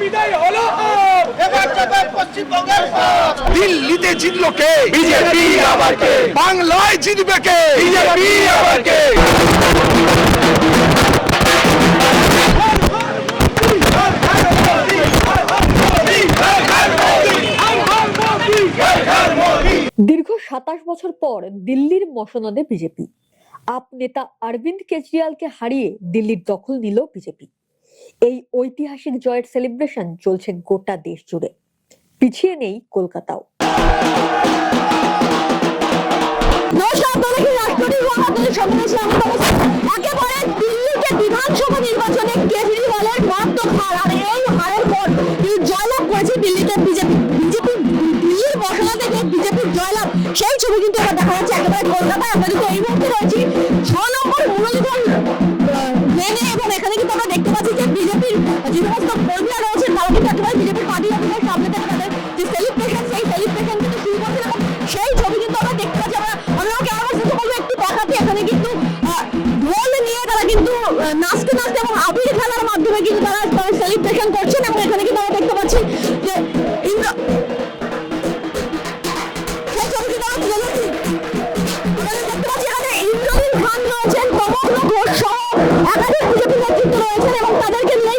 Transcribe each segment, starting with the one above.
বিদায় হলো। এবার যাবে পশ্চিমবঙ্গের দিল্লিতে জিতলো কে? বিজেপি আবার কে? বাংলায় জিতবে কে? বিজেপি আবার কে? দীর্ঘ সাতাশ বছর পর দিল্লির মসনদে বিজেপি। আপ নেতা অরবিন্দ কেজরিওয়ালকে হারিয়ে দিল্লির দখল নিল বিজেপি। এই ঐতিহাসিক জয়ের সেলিব্রেশন চলছে গোটা দেশ জুড়ে। পিছিয়ে নেই কলকাতাও। থেকে বিজেপির জয়লাভ, সেই ছবি কিন্তু এবার দেখা যাচ্ছে একেবারে কলকাতায়। আমরা কিন্তু এই মুহূর্তে রয়েছি সমস্ত রয়েছেন তারা কিন্তু বিজেপির পার্টি অফিসের সামনে থেকে তাদের যে সেলিব্রেশন সেই সেলিব্রেশন কিন্তু শুরু করছেন সেই ছবি কিন্তু আমরা দেখতে পাচ্ছি, আমরা আমরা ক্যামেরা শুধু বলব একটু দেখাতে এখানে কিন্তু ঢোল নিয়ে তারা কিন্তু নাচতে নাচতে এবং আবির খেলার মাধ্যমে কিন্তু তারা সেলিব্রেশন করছেন। এবং এখানে কিন্তু আমরা দেখতে পাচ্ছি যে ইন্দ্র ঘোষ সহ একাধিক বিজেপি নেতৃত্ব রয়েছেন এবং তাদেরকে নিয়ে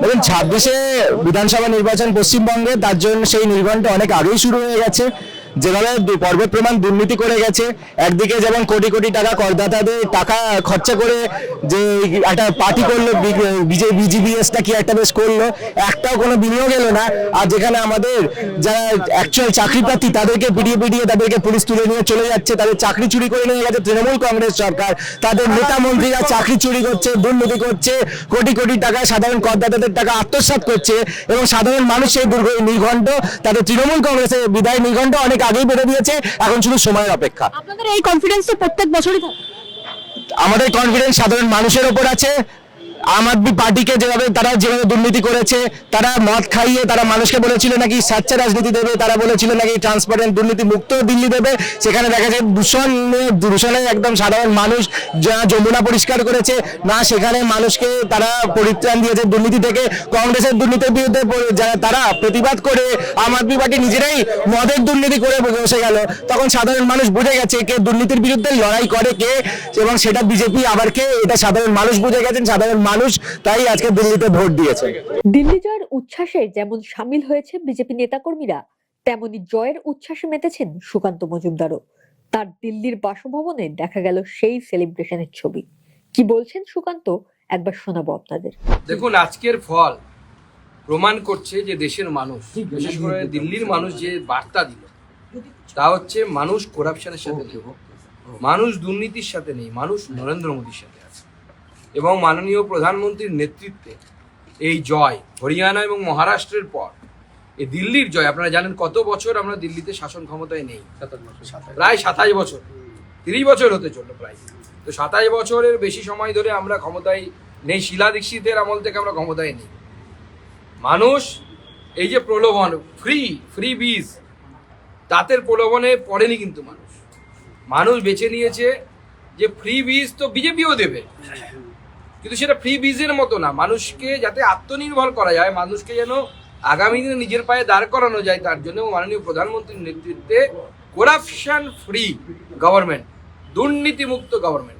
দেখুন ছাব্বিশে বিধানসভা নির্বাচন পশ্চিমবঙ্গে তার জন্য সেই নির্বাচনটা অনেক আগেই শুরু হয়ে গেছে। যেভাবে পর্বত প্রমাণ দুর্নীতি করে গেছে, একদিকে যেমন কোটি কোটি টাকা করদাতাদের টাকা খরচা করে যে একটা পার্টি করল বিজে বিজিবিএসটা কি একটা বেশ করল, একটাও কোনো বিনিয়োগ এলো না। আর যেখানে আমাদের যারা অ্যাকচুয়াল চাকরি প্রার্থী, তাদেরকে পিটিয়ে পিটিয়ে তাদেরকে পুলিশ তুলে নিয়ে চলে যাচ্ছে, তাদের চাকরি চুরি করে নিয়ে গেছে তৃণমূল কংগ্রেস সরকার। তাদের নেতা মন্ত্রীরা চাকরি চুরি করছে, দুর্নীতি করছে, কোটি কোটি টাকা সাধারণ করদাতাদের টাকা আত্মসাৎ করছে এবং সাধারণ মানুষ সেই দুর্গ নির্ঘণ্ট, তাদের তৃণমূল কংগ্রেসের বিদায় নির্ঘণ্ট অনেক আগেই বেড়ে দিয়েছে এখন শুধু সময়ের অপেক্ষা। আপনাদের এই কনফিডেন্স তো প্রত্যেক বছরই থাকে আমাদের কনফিডেন্স সাধারণ মানুষের ওপর আছে আম আদমি পার্টিকে যেভাবে তারা যেভাবে দুর্নীতি করেছে, তারা মদ খাইয়ে তারা মানুষকে বলেছিল নাকি স্বেচ্ছা রাজনীতি দেবে, তারা বলেছিল নাকি ট্রান্সপারেন্ট দুর্নীতি মুক্ত দিল্লি দেবে। সেখানে দেখা যায় দূষণ দূষণে একদম সাধারণ মানুষ যা যমুনা পরিষ্কার করেছে, না সেখানে মানুষকে তারা পরিত্রাণ দিয়েছে দুর্নীতি থেকে। কংগ্রেসের দুর্নীতির বিরুদ্ধে তারা প্রতিবাদ করে আম আদমি পার্টি নিজেরাই মদের দুর্নীতি করে বসে গেল। তখন সাধারণ মানুষ বুঝে গেছে কে দুর্নীতির বিরুদ্ধে লড়াই করে কে, এবং সেটা বিজেপি আবার কে, এটা সাধারণ মানুষ বুঝে গেছেন, সাধারণ মানুষ তাই আজকে দিল্লিতে ভোট দিয়েছে। দিল্লি জয়ের উচ্ছ্বাসে যেমন সামিল হয়েছে বিজেপি নেতাকর্মীরা তেমনি জয়ের উচ্ছ্বাসে মেতেছেন সুকান্ত মজুমদারও। তার দিল্লির বাসভবনে দেখা গেল সেই সেলিব্রেশনের ছবি। কি বলছেন সুকান্ত? একবার শোনাবো আপনাদের। দেখুন আজকের ফল প্রমাণ করছে যে দেশের মানুষ বিশেষ করে দিল্লির মানুষ যে বার্তা দিল তা হচ্ছে মানুষ করাপশনের সাথে নেই। মানুষ দুর্নীতির সাথে নেই মানুষ নরেন্দ্র মোদীর সাথে এবং মাননীয় প্রধানমন্ত্রীর নেতৃত্বে এই জয় হরিয়ানা এবং মহারাষ্ট্রের পর এই দিল্লির জয় আপনারা জানেন কত বছর আমরা দিল্লিতে শাসন ক্ষমতায় নেই? প্রায় সাতাশ বছর। তিরিশ বছর হতে চলল প্রায়। তো সাতাশ বছরের বেশি সময় ধরে আমরা ক্ষমতায় নেই শিলা দীক্ষিতের আমল থেকে আমরা ক্ষমতায় নেই। মানুষ এই যে প্রলোভন ফ্রি ফ্রি বীজ তাদের প্রলোভনে পড়েনি কিন্তু মানুষ। মানুষ বেছে নিয়েছে যে ফ্রি বীজ তো বিজেপিও দেবে। কিন্তু সেটা ফ্রি বীজের মতো না। মানুষকে যাতে আত্মনির্ভর করা যায়, মানুষকে যেন আগামী দিনে নিজের পায়ে দাঁড় করানো যায়, তার জন্য মাননীয় প্রধানমন্ত্রীর নেতৃত্বে করাপশন ফ্রি গভর্নমেন্ট দুর্নীতিমুক্ত গভর্নমেন্ট